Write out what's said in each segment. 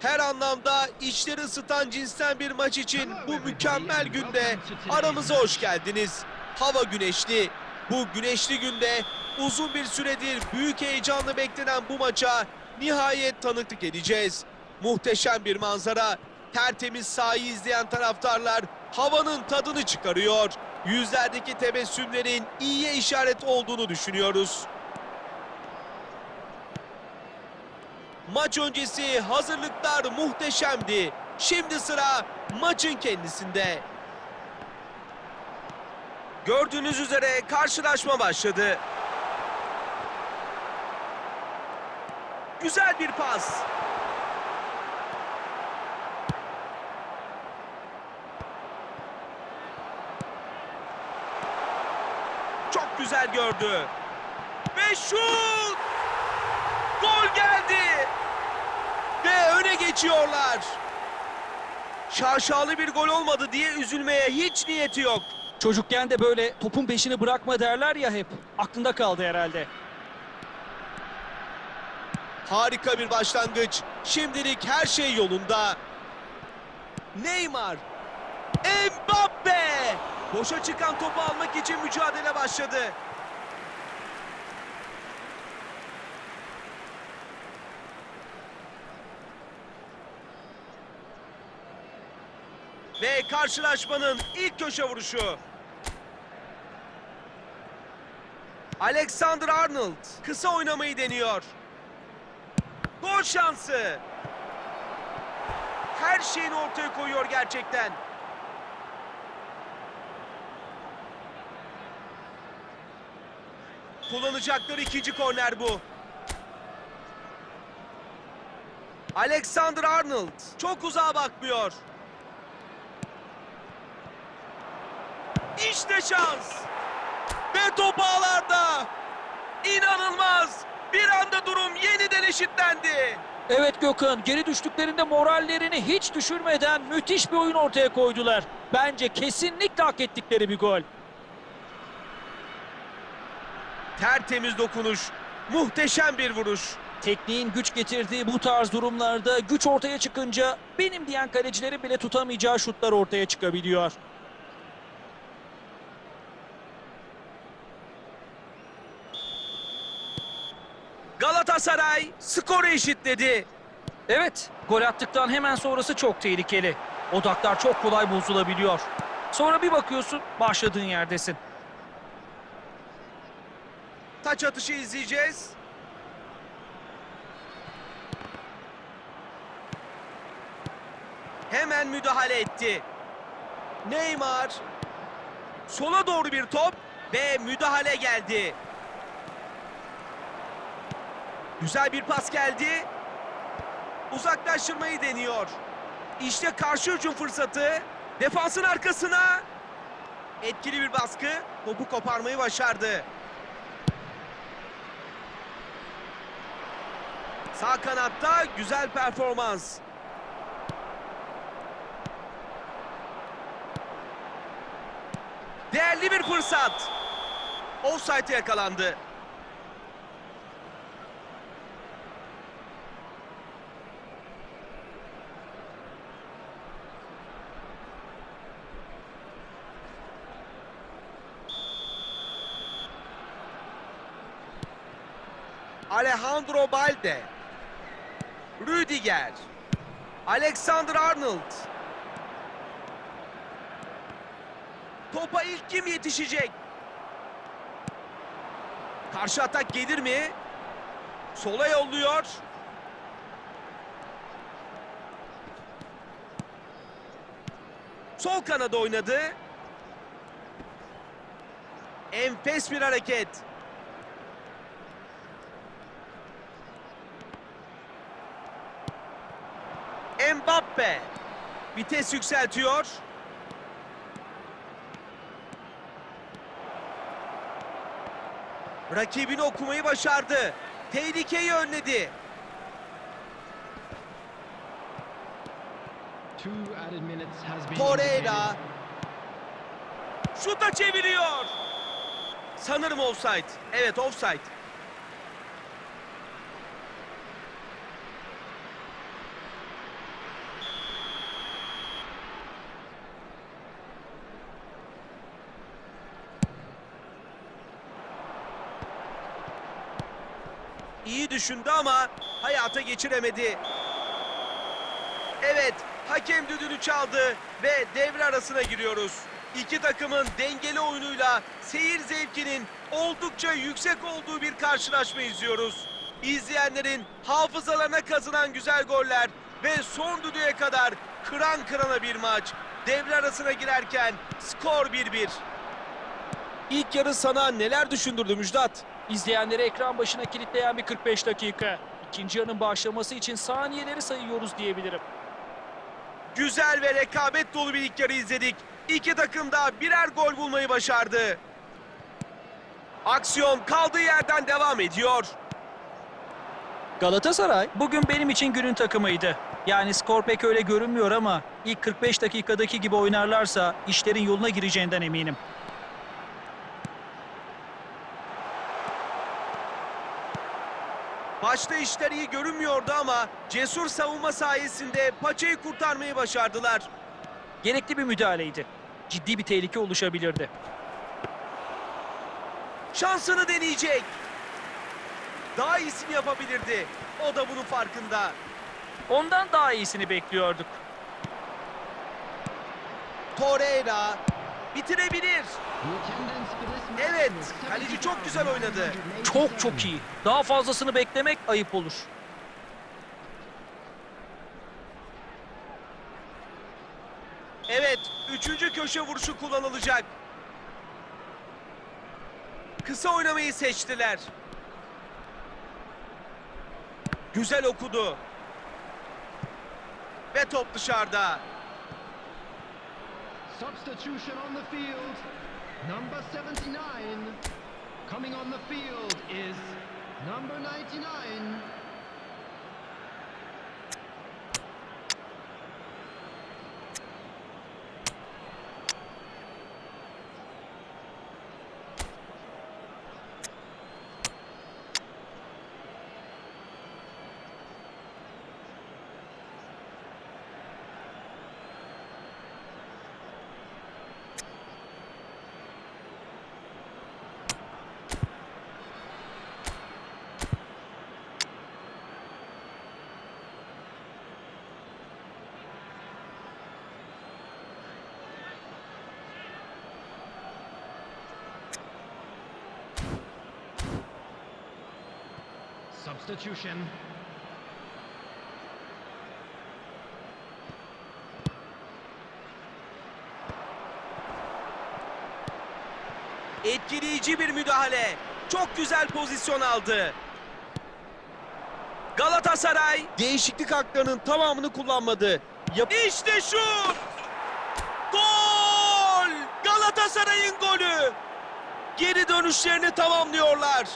Her anlamda içleri ısıtan cinsten bir maç için bu mükemmel günde aramıza hoş geldiniz. Hava güneşli. Bu güneşli günde uzun bir süredir büyük heyecanla beklenen bu maça nihayet tanıklık edeceğiz. Muhteşem bir manzara. Tertemiz sahayı izleyen taraftarlar havanın tadını çıkarıyor. Yüzlerdeki tebessümlerin iyiye işaret olduğunu düşünüyoruz. Maç öncesi hazırlıklar muhteşemdi. Şimdi sıra maçın kendisinde. Gördüğünüz üzere karşılaşma başladı. Güzel bir pas. Çok güzel gördü. Ve şut! Gol geldi! Ve öne geçiyorlar. Şaşalı bir gol olmadı diye üzülmeye hiç niyeti yok. Çocukken de böyle topun peşini bırakma derler ya hep. Aklında kaldı herhalde. Harika bir başlangıç. Şimdilik her şey yolunda. Neymar. Mbappe. Boşa çıkan topu almak için mücadele başladı. Karşılaşmanın ilk köşe vuruşu. Alexander Arnold kısa oynamayı deniyor. Gol şansı. Her şeyini ortaya koyuyor gerçekten. Kullanacakları ikinci korner bu. Alexander Arnold çok uzağa bakmıyor. İşte şans. Ve top ağlarda. İnanılmaz. Bir anda durum yeniden eşitlendi. Evet Gökhan, geri düştüklerinde morallerini hiç düşürmeden müthiş bir oyun ortaya koydular. Bence kesinlikle hak ettikleri bir gol. Tertemiz dokunuş. Muhteşem bir vuruş. Tekniğin güç getirdiği bu tarz durumlarda güç ortaya çıkınca benim diyen kalecilerin bile tutamayacağı şutlar ortaya çıkabiliyor. Galatasaray skoru eşitledi. Evet, gol attıktan hemen sonrası çok tehlikeli. Odaklar çok kolay bozulabiliyor. Sonra bir bakıyorsun başladığın yerdesin. Taç atışı izleyeceğiz. Hemen müdahale etti. Neymar. Sola doğru bir top ve müdahale geldi. Güzel bir pas geldi. Uzaklaştırmayı deniyor. İşte karşı hücum fırsatı. Defansın arkasına. Etkili bir baskı. Topu koparmayı başardı. Sağ kanatta güzel performans. Değerli bir fırsat. Offside'e yakalandı. Alejandro Balde. Rüdiger. Alexander Arnold. Topa ilk kim yetişecek? Karşı atak gelir mi? Sola yolluyor. Sol kanada oynadı. Enfes bir hareket. Mbappe vites yükseltiyor. Rakibini okumayı başardı. Tehlikeyi önledi. Torreira şuta çeviriyor. Sanırım offside. Evet offside. iyi düşündü ama hayata geçiremedi. Evet, hakem düdüğünü çaldı ve devre arasına giriyoruz. İki takımın dengeli oyunuyla seyir zevkinin oldukça yüksek olduğu bir karşılaşma izliyoruz. İzleyenlerin hafızalarına kazınan güzel goller ve son düdüğe kadar kıran kırana bir maç. Devre arasına girerken skor 1-1. İlk yarı sana neler düşündürdü Müjdat? İzleyenleri ekran başına kilitleyen bir 45 dakika. İkinci yarının başlaması için saniyeleri sayıyoruz diyebilirim. Güzel ve rekabet dolu bir ilk yarı izledik. İki takım da birer gol bulmayı başardı. Aksiyon kaldığı yerden devam ediyor. Galatasaray Bugün benim için günün takımıydı. Yani skor pek öyle görünmüyor ama ilk 45 dakikadaki gibi oynarlarsa işlerin yoluna gireceğinden eminim. Başta işler iyi görünmüyordu ama cesur savunma sayesinde paçayı kurtarmayı başardılar. Gerekli bir müdahaleydi. Ciddi bir tehlike oluşabilirdi. Şansını deneyecek. Daha iyisini yapabilirdi. O da bunun farkında. Ondan daha iyisini bekliyorduk. Torreira bitirebilir. Evet, kaleci çok güzel oynadı. Çok çok iyi. Daha fazlasını beklemek ayıp olur. Evet, üçüncü köşe vuruşu kullanılacak. Kısa oynamayı seçtiler. Güzel okudu. Ve top dışarıda. Substitution on the field. Number 79. Coming on the field is number 99. Substitution. Etkileyici bir müdahale. Çok güzel pozisyon aldı. Galatasaray değişiklik haklarının tamamını kullanmadı. Yap işte şut! Gol! Galatasaray'ın golü! Geri dönüşlerini tamamlıyorlar.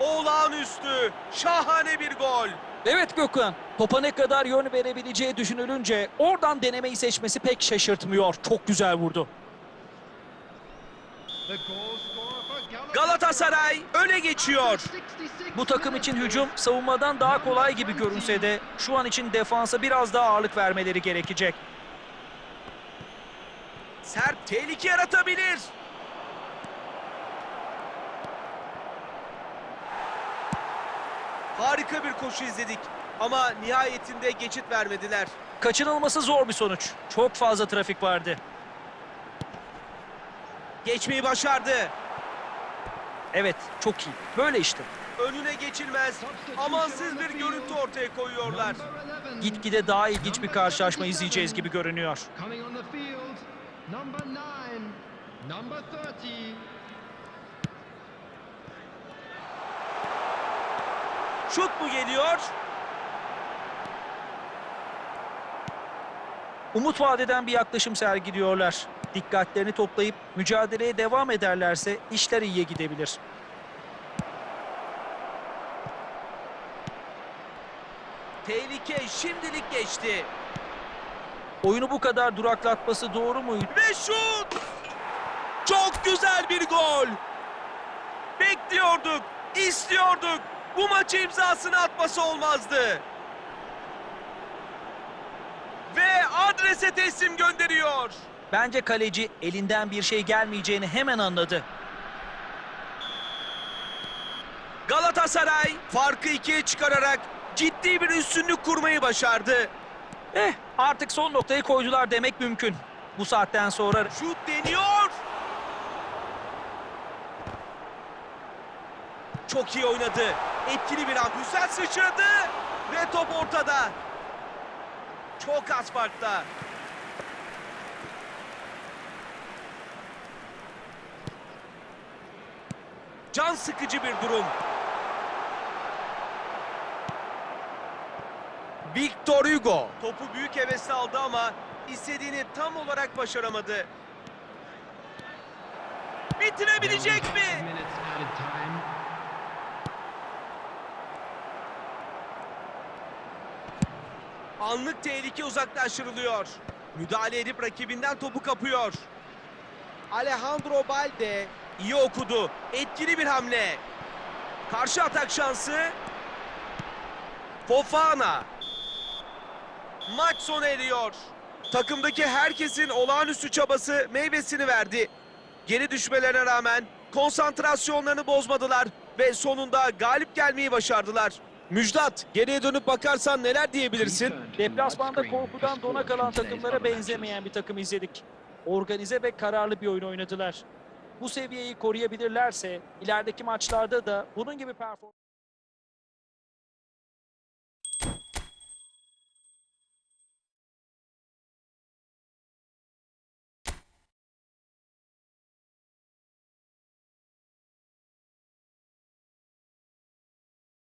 Olağanüstü, şahane bir gol. Evet Gökhan, topa ne kadar yön verebileceği düşünülünce oradan denemeyi seçmesi pek şaşırtmıyor. Çok güzel vurdu. Galatasaray öne geçiyor. 66 Bu takım için hücum savunmadan daha kolay gibi görünse de şu an için defansa biraz daha ağırlık vermeleri gerekecek. Sert tehlike yaratabilir. Harika bir koşu izledik ama nihayetinde geçit vermediler. Kaçınılması zor bir sonuç. Çok fazla trafik vardı. Geçmeyi başardı. Evet, çok iyi. Böyle işte. Önüne geçilmez. Amansız bir görüntü ortaya koyuyorlar. Number 11. Gitgide daha ilginç bir karşılaşma izleyeceğiz gibi görünüyor. Şut mu geliyor? Umut vadeden bir yaklaşım sergiliyorlar. Dikkatlerini toplayıp mücadeleye devam ederlerse işler iyiye gidebilir. Tehlike şimdilik geçti. Oyunu bu kadar duraklatması doğru muydu? Ve şut! Çok güzel bir gol. Bekliyorduk, istiyorduk. Bu maçı imzasını atması olmazdı. Ve adrese teslim gönderiyor. Bence kaleci elinden bir şey gelmeyeceğini hemen anladı. Galatasaray farkı ikiye çıkararak ciddi bir üstünlük kurmayı başardı. Eh artık son noktayı koydular demek mümkün. Bu saatten sonra Şut deniyor. Çok iyi oynadı. Etkili bir an. Güzel sıçradı. Ve top ortada. Çok az farkta. Can sıkıcı bir durum. Victor Hugo topu büyük hevesle aldı ama istediğini tam olarak başaramadı. Bitirebilecek mi? Anlık tehlike uzaklaştırılıyor. Müdahale edip rakibinden topu kapıyor. Alejandro Balde iyi okudu. Etkili bir hamle. Karşı atak şansı. Fofana. Maç sona eriyor. Takımdaki herkesin olağanüstü çabası meyvesini verdi. Geri düşmelerine rağmen konsantrasyonlarını bozmadılar ve sonunda galip gelmeyi başardılar. Müjdat, geriye dönüp bakarsan neler diyebilirsin? deplasmanda korkudan dona kalan takımlara benzemeyen bir takım izledik. Organize ve kararlı bir oyun oynadılar. Bu seviyeyi koruyabilirlerse ilerideki maçlarda da bunun gibi performans